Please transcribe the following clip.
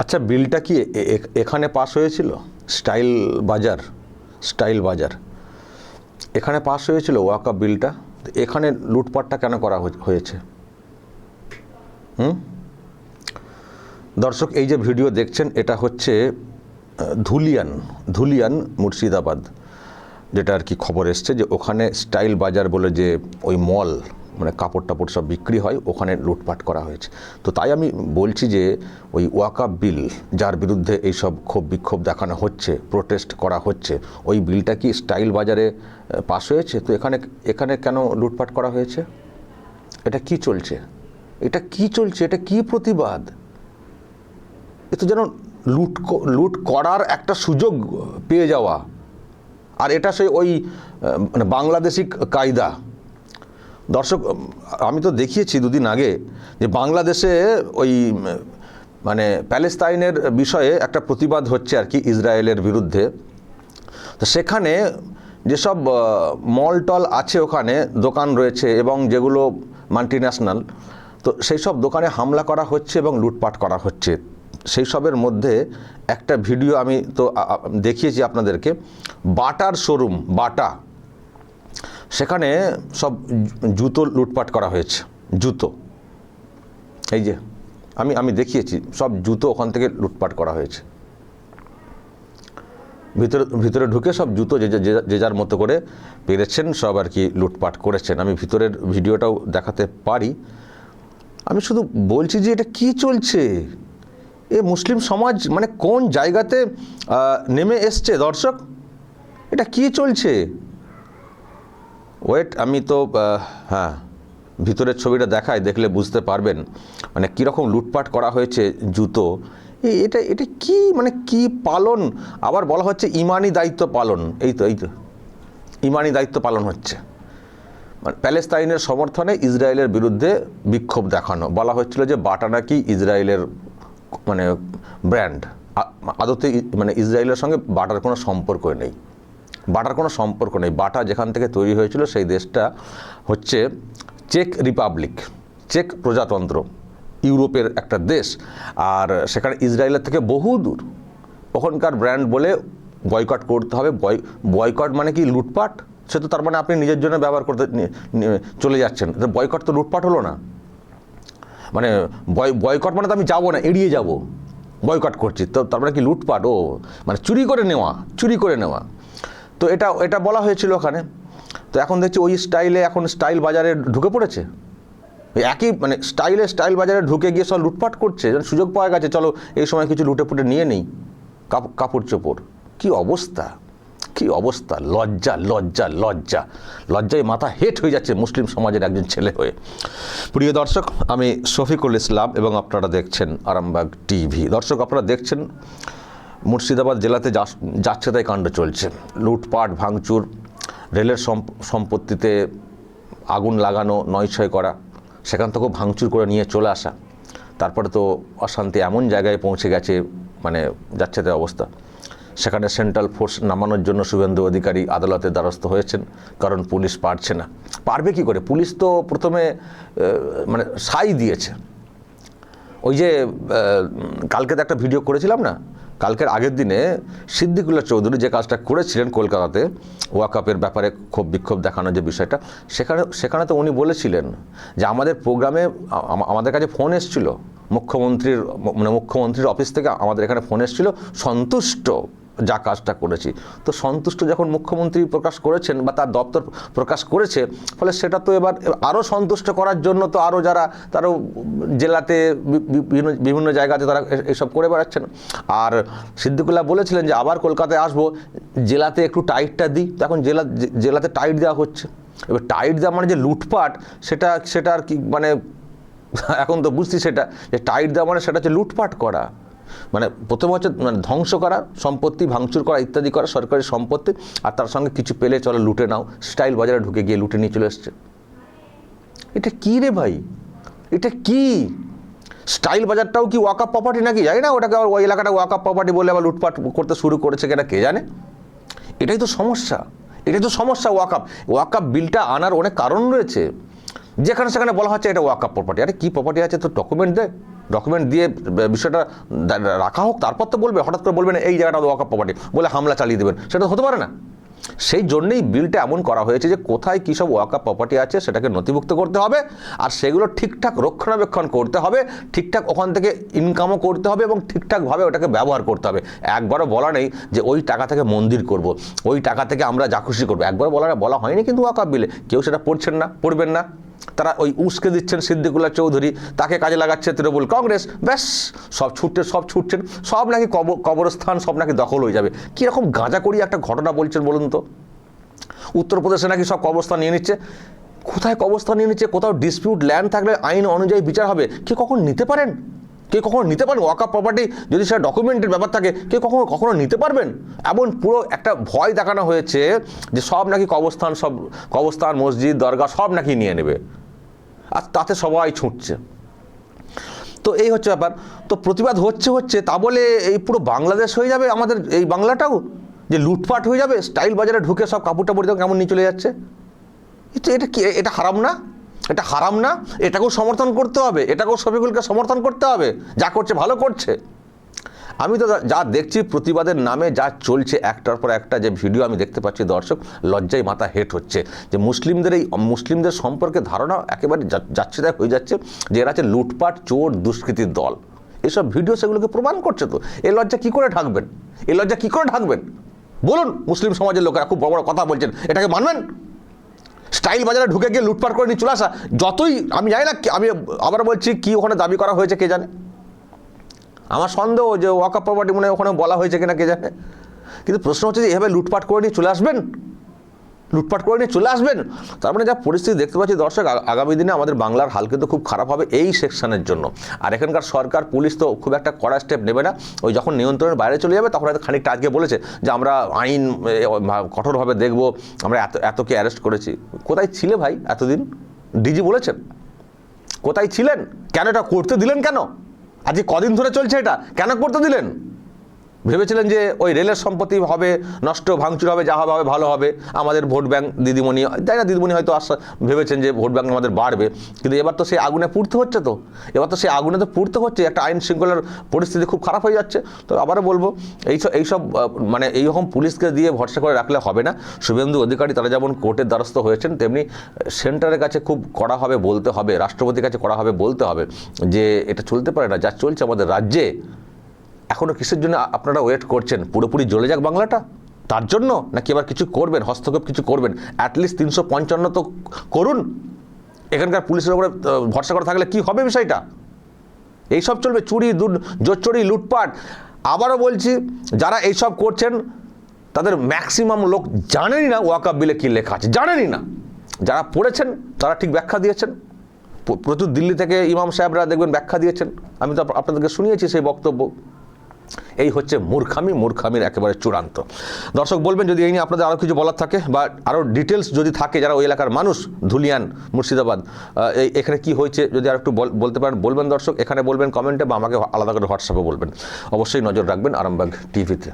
আচ্ছা বিলটা কি এখানে পাস হয়েছিল? স্টাইল বাজার স্টাইল বাজার। এখানে পাস হয়েছিল ওয়াকা বিলটা? এখানে লুটপাটটা কেন করা হয়েছে? হুম? দর্শক, এই যে ভিডিও দেখছেন, এটা হচ্ছে ধুলিয়ান ধুলিয়ান মুর্শিদাবাদ, যেটা আর কি খবর এসছে যে ওখানে স্টাইল বাজার বলে যে ওই মল মানে কাপড় টাপড় সব বিক্রি হয়, ওখানে লুটপাট করা হয়েছে। তো তাই আমি বলছি যে ওই ওয়াকাপ বিল, যার বিরুদ্ধে এইসব ক্ষোভ বিক্ষোভ দেখানো হচ্ছে প্রোটেস্ট করা হচ্ছে, ওই বিলটা কি স্টাইল বাজারে পাস হয়েছে? তো এখানে এখানে কেন লুটপাট করা হয়েছে? এটা কি চলছে? এটা কি চলছে? এটা কি প্রতিবাদ? এ তো যেন লুট লুট করার একটা সুযোগ পেয়ে যাওয়া। আর এটা সেই ওই মানে বাংলাদেশি কায়দা। দর্শক, আমি তো দেখিয়েছি দুদিন আগে যে বাংলাদেশে ওই মানে প্যালেস্তাইনের বিষয়ে একটা প্রতিবাদ হচ্ছে আর কি ইসরায়েলের বিরুদ্ধে। তো সেখানে যেসব মল টল আছে ওখানে, দোকান রয়েছে এবং যেগুলো মাল্টি ন্যাশনাল তো সেই সব দোকানে হামলা করা হচ্ছে এবং লুটপাট করা হচ্ছে। সেই সবের মধ্যে একটা ভিডিও আমি তো দেখিয়েছি আপনাদেরকে। বাটার শোরুম, বাটা। সেখানে সব জুতো লুটপাট করা হয়েছে, জুতো। এই যে, আমি আমি দেখিয়েছি, সব জুতো ওখান থেকে লুটপাট করা হয়েছে। ভিতরে ভিতরে ঢুকে সব জুতো যে, যে- যার মতো করে পেরেছেন, সব আর কি লুটপাট করেছেন। আমি ভিতরের ভিডিওটাও দেখাতে পারি। আমি শুধু বলছি যে এটা কি চলছে? এ মুসলিম সমাজ মানে কোন জায়গাতে নেমে এসছে দর্শক? এটা কি চলছে? ওয়েট আমি তো হ্যাঁ ভিতরের ছবিটা দেখায় দেখলে বুঝতে পারবেন। মানে কীরকম লুটপাট করা হয়েছে জুতো। এটা এটা কি মানে কি পালন? আবার বলা হচ্ছে ইমানি দায়িত্ব পালন। এই তো এই তো। ইমানি দায়িত্ব পালন হচ্ছে। মানে প্যালেস্তাইনের সমর্থনে ইসরায়েলের বিরুদ্ধে বিক্ষোভ দেখানো। বলা হচ্ছিল যে বাটা নাকি ইসরায়েলের মানে ব্র্যান্ড। আদতে মানে ইসরায়েলের সঙ্গে বাটার কোনো সম্পর্ক নেই। বাটার কোনো সম্পর্ক নেই। বাটা যেখান থেকে তৈরি হয়েছিল সেই দেশটা হচ্ছে চেক রিপাবলিক, চেক প্রজাতন্ত্র, ইউরোপের একটা দেশ। আর সেখানে ইসরায়েলের থেকে বহু দূর। ওখানকার ব্র্যান্ড বলে বয়কট করতে হবে। বয় বয়কট মানে কি লুটপাট? সে তো তার মানে আপনি নিজের জন্য ব্যবহার করতে চলে যাচ্ছেন। বয়কট তো লুটপাট হলো না। মানে বয় বয়কট মানে তো আমি যাব না, এড়িয়ে যাব। বয়কট করছি। তো তার মানে কি লুটপাট? ও মানে চুরি করে নেওয়া, চুরি করে নেওয়া। তো এটা এটা বলা হয়েছিল ওখানে। তো এখন দেখছি ওই স্টাইলে এখন স্টাইল বাজারে ঢুকে পড়েছে। একই মানে স্টাইলে স্টাইল বাজারে ঢুকে গিয়ে সব লুটপাট করছে। সুযোগ পাওয়া গেছে, চলো এই সময় কিছু লুটে পুটে নিয়ে নেই। কাপ- কাপড় চোপড়। কি অবস্থা? কি অবস্থা? লজ্জা লজ্জা লজ্জা। লজ্জায় মাথা হেট হয়ে যাচ্ছে মুসলিম সমাজের একজন ছেলে হয়ে। প্রিয় দর্শক, আমি শফিকুল ইসলাম এবং আপনারা দেখছেন আরামবাগ টিভি। দর্শক, আপনারা দেখছেন মুর্শিদাবাদ জেলাতে যাচ্ছে তাই কাণ্ড চলছে। লুটপাট, ভাঙচুর, রেলের সম্পত্তিতে আগুন লাগানো, নয়ছয় করা, সেখান থেকেও ভাঙচুর করে নিয়ে চলে আসা। তারপরে তো অশান্তি এমন জায়গায় পৌঁছে গেছে মানে যাচ্ছে তাই অবস্থা। সেখানে সেন্ট্রাল ফোর্স নামানোর জন্য শুভেন্দু অধিকারী আদালতের দ্বারস্থ হয়েছেন, কারণ পুলিশ পারছে না। পারবে কি করে? পুলিশ তো প্রথমে মানে সাই দিয়েছে। ওই যে কালকে তো একটা ভিডিও করেছিলাম না? কালকের আগের দিনে সিদ্দিকুল্লাহ চৌধুরী যে কাজটা করেছিলেন কলকাতাতে ওয়াকাপের ব্যাপারে ক্ষোভ বিক্ষোভ দেখানোর যে বিষয়টা, সেখানে সেখানে তো উনি বলেছিলেন যে আমাদের প্রোগ্রামে আমাদের কাছে ফোন এসেছিল। মুখ্যমন্ত্রীর মানে মুখ্যমন্ত্রীর অফিস থেকে আমাদের এখানে ফোন এসেছিল। সন্তুষ্ট। যা কাজটা করেছি। তো সন্তুষ্ট যখন মুখ্যমন্ত্রী প্রকাশ করেছেন বা তার দপ্তর প্রকাশ করেছে, ফলে সেটা তো এবার আরও সন্তুষ্ট করার জন্য তো আরও যারা, তারও জেলাতে বিভিন্ন বিভিন্ন জায়গাতে তারা এসব করে বেড়াচ্ছেন। আর সিদ্দিকুল্লাহ বলেছিলেন যে, আবার কলকাতায় আসব, জেলাতে একটু টাইটটা দিই। তো এখন জেলা জেলাতে টাইট দেওয়া হচ্ছে। এবার টাইট দেওয়া মানে যে লুটপাট, সেটা সেটা আর কি মানে এখন তো বুঝছি সেটা, যে টাইট দেওয়া মানে সেটা হচ্ছে লুটপাট করা। মানে প্রথম হচ্ছে মানে ধ্বংস করা, সম্পত্তি ভাঙচুর করা, ইত্যাদি করা, সরকারি সম্পত্তি, আর তার সঙ্গে কিছু পেলে চলো লুটে নাও। স্টাইল বাজারে ঢুকে গিয়ে লুটে নিয়ে চলে এসছে। এটা কী রে ভাই? এটা কি? স্টাইল বাজারটাও কি ওয়াকআপ প্রপার্টি নাকি? জানি না, ওটাকে আবার ওই এলাকাটা ওয়াকআপ প্রপার্টি বলে আবার লুটপাট করতে শুরু করেছে কিনা, কে জানে? এটাই তো সমস্যা। এটাই তো সমস্যা ওয়াকআপ। ওয়াকআপ বিলটা আনার অনেক কারণ রয়েছে। যেখানে সেখানে বলা হচ্ছে এটা ওয়াকআপ প্রপার্টি আরে কী প্রপার্টি আছে? তো ডকুমেন্ট দে। ডকুমেন্ট দিয়ে বিষয়টা রাখা হোক, তারপর তো বলবে, হঠাৎ করে বলবেন এই জায়গাটা ওয়াকাপ প্রপার্টি বলে হামলা চালিয়ে দেবেন। সেটা হতে পারে না। সেই জন্যেই বিলটা এমন করা হয়েছে যে কোথায় কী সব ওয়াকাপ প্রপার্টি আছে সেটাকে নথিভুক্ত করতে হবে, আর সেগুলো ঠিকঠাক রক্ষণাবেক্ষণ করতে হবে, ঠিকঠাক ওখান থেকে ইনকামও করতে হবে এবং ঠিকঠাকভাবে ওটাকে ব্যবহার করতে হবে। একবারও বলা নেই যে ওই টাকা থেকে মন্দির করব, ওই টাকা থেকে আমরা যা খুশি করব। একবার বলা বলা হয়নি কিন্তু ওয়াকাপ বিলে কেউ সেটা পড়ছেন না, পড়বেন না। তারা ওই উস্কে দিচ্ছেন সিদ্দিকুল্লাহ চৌধুরী, তাকে কাজে লাগাচ্ছে তৃণমূল কংগ্রেস, ব্যাস, সব ছুটছে, সব ছুটছেন, সব নাকি কব- কবরস্থান, সব নাকি দখল হয়ে যাবে। কীরকম গাঁজা করি একটা ঘটনা বলছেন বলুন তো? উত্তরপ্রদেশে নাকি সব কবরস্থান নিয়ে নিচ্ছে। কোথায় কবরস্থান নিয়ে নিচ্ছে? কোথাও ডিসপিউট ল্যান্ড থাকলে আইন অনুযায়ী বিচার হবে। কে কখন নিতে পারেন? কে কখনো নিতে পারেন ওয়াকাপ প্রপার্টি যদি সেটা ডকুমেন্টের ব্যাপার থাকে, কে কখনো কখনো নিতে পারবেন? এমন পুরো একটা ভয় দেখানো হয়েছে যে সব নাকি কবরস্থান, সব কবরস্থান, মসজিদ দরগা সব নাকি নিয়ে নেবে। আর তাতে সবাই ছুটছে। তো এই হচ্ছে ব্যাপার। তো প্রতিবাদ হচ্ছে হচ্ছে, তা বলে এই পুরো বাংলাদেশ হয়ে যাবে আমাদের এই বাংলাটাও? যে লুটপাট হয়ে যাবে? স্টাইল বাজারে ঢুকে সব কাপড় টাপড় কেমন নিয়ে চলে যাচ্ছে। এটা কি, এটা হারাম না? এটা হারাম না, এটাকেও সমর্থন করতে হবে, এটাকেও শফিকুলকে সমর্থন করতে হবে, যা করছে ভালো করছে। আমি তো যা- দেখছি প্রতিবাদের নামে যা চলছে, একটার পর একটা যে ভিডিও আমি দেখতে পাচ্ছি, দর্শক, লজ্জায় মাথা হেট হচ্ছে। যে মুসলিমদের এই মুসলিমদের সম্পর্কে ধারণা একেবারে যাচ্ছে তাই হয়ে যাচ্ছে যে এরা হচ্ছে লুটপাট, চোর দুষ্কৃতির দল। এসব ভিডিও সেগুলোকে প্রমাণ করছে তো। এই লজ্জা কী করে ঢাকবেন? এই লজ্জা কী করে ঢাকবেন? বলুন, মুসলিম সমাজের লোকেরা খুব বড় বড় কথা বলছেন, এটাকে মানবেন? স্টাইল বাজারে ঢুকে গিয়ে লুটপাট করে নিয়ে চলে আসা, যতই, আমি জানি না আমি আবার বলছি কি ওখানে দাবি করা হয়েছে কে জানে? আমার সন্দেহ যে ওয়াকা প্রপার্টি মনে ওখানে বলা হয়েছে কিনা কে জানে? কিন্তু প্রশ্ন হচ্ছে যে এভাবে লুটপাট করে নিয়ে চলে আসবেন? লুটপাট করে নিয়ে চলে আসবেন। তার মানে যা পরিস্থিতি দেখতে পাচ্ছি দর্শক আগামী দিনে আমাদের বাংলার হাল কিন্তু খুব খারাপ হবে এই সেকশনের জন্য। আর এখানকার সরকার, পুলিশ তো খুব একটা কড়া স্টেপ নেবে না। ওই যখন নিয়ন্ত্রণের বাইরে চলে যাবে, তখন হয়তো খানিকটা আজকে বলেছে যে, আমরা আইন কঠোরভাবে দেখব, আমরা এত, এতকে অ্যারেস্ট করেছি। কোথায় ছিলে ভাই এতদিন? ডিজি বলেছেন। কোথায় ছিলেন? কেন এটা করতে দিলেন কেন? আজকে কদিন ধরে চলছে এটা, কেন করতে দিলেন? ভেবেছিলেন যে ওই রেলের সম্পত্তি হবে, নষ্ট, ভাঙচুর হবে, যা হবে হবে, ভালো হবে, আমাদের ভোট ব্যাংক দিদিমণি, তাই না? দিদিমণি হয়তো আশা ভেবেছেন যে ভোট ব্যাংক আমাদের বাড়বে, কিন্তু এবার তো সেই আগুনে পুড়তে হচ্ছে তো। এবার তো সেই আগুনে তো পুড়তে হচ্ছে, একটা আইন শৃঙ্খলার পরিস্থিতি খুব খারাপ হয়ে যাচ্ছে। তো আবারও বলব এইসব এইসব মানে এইরকম পুলিশকে দিয়ে ভরসা করে রাখলে হবে না। শুভেন্দু অধিকারী তারা যেমন কোর্টের দ্বারস্থ হয়েছেন, তেমনি সেন্টারের কাছে খুব কড়া হবে বলতে হবে, রাষ্ট্রপতির কাছে কড়া হবে বলতে হবে যে এটা চলতে পারে না, যা চলছে আমাদের রাজ্যে এখনও কিসের জন্য আপনারা ওয়েট করছেন? পুরোপুরি জ্বলে যাক বাংলাটা? তার জন্য? নাকি আবার কিছু করবেন? হস্তক্ষেপ কিছু করবেন? অ্যাটলিস্ট তিনশো পঞ্চান্ন তো করুন। এখানকার পুলিশের উপরে ভরসা করে থাকলে কি হবে বিষয়টা? এইসব চলবে, চুরি, দুর জোচ্চুরি লুটপাট। আবারও বলছি, যারা এইসব করছেন, তাদের ম্যাক্সিমাম লোক জানেনই না ওয়াকাপ বিলে কী লেখা আছে। জানেনই না। যারা পড়েছেন, তারা ঠিক ব্যাখ্যা দিয়েছেন। প্রচুর দিল্লি থেকে ইমাম সাহেবরা দেখবেন ব্যাখ্যা দিয়েছেন। আমি তো আপনাদেরকে শুনিয়েছি সেই বক্তব্য। এই হচ্ছে মূর্খামি, মূর্খামির একেবারে চূড়ান্ত। দর্শক বলবেন যদি এই নিয়ে আপনাদের আরও কিছু বলার থাকে বা আরও ডিটেলস যদি থাকে যারা ওই এলাকার মানুষ, ধুলিয়ান, মুর্শিদাবাদ এই এখানে কি হয়েছে যদি আর একটু বল- বলতে পারেন, বলবেন দর্শক, এখানে বলবেন কমেন্টে বা আমাকে আলাদা করে হোয়াটসঅ্যাপে বলবেন। অবশ্যই নজর রাখবেন আরামবাগ টিভিতে